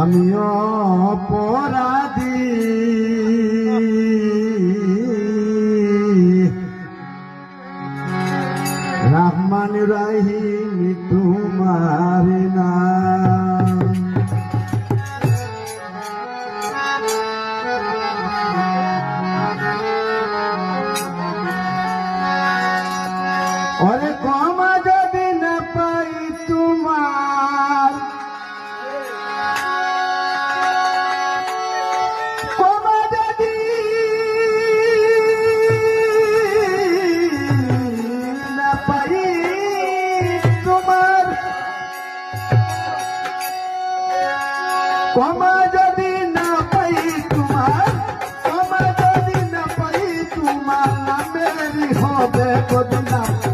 আমিও অপরাধী। রহমান রাহিম তোমার নাম ওরে ক্ষমা যদি না পাই তোমার ক্ষমা যদি না পাই তোমার নামেরই হবে বদনাম।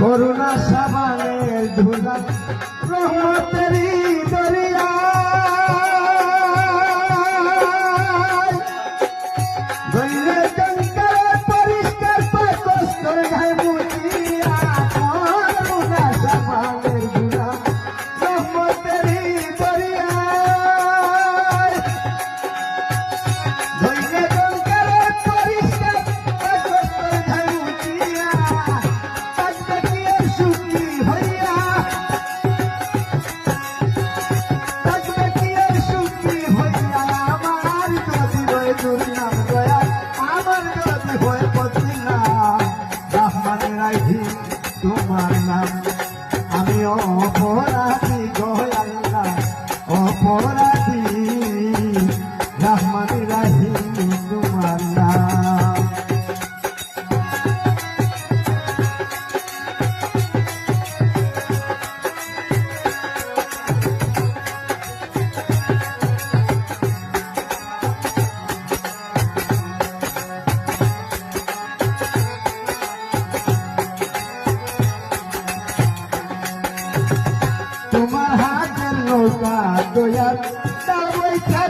করুণা সাবানের ধুলা রহমতেরই দরিয়া। দৈরে রয়ে দুর্নাম দয়া আমার যদি নাম। আমি অপরাধী গয়াল্লা তোমার হাতের নৌকা দয়াল তা বৈঠা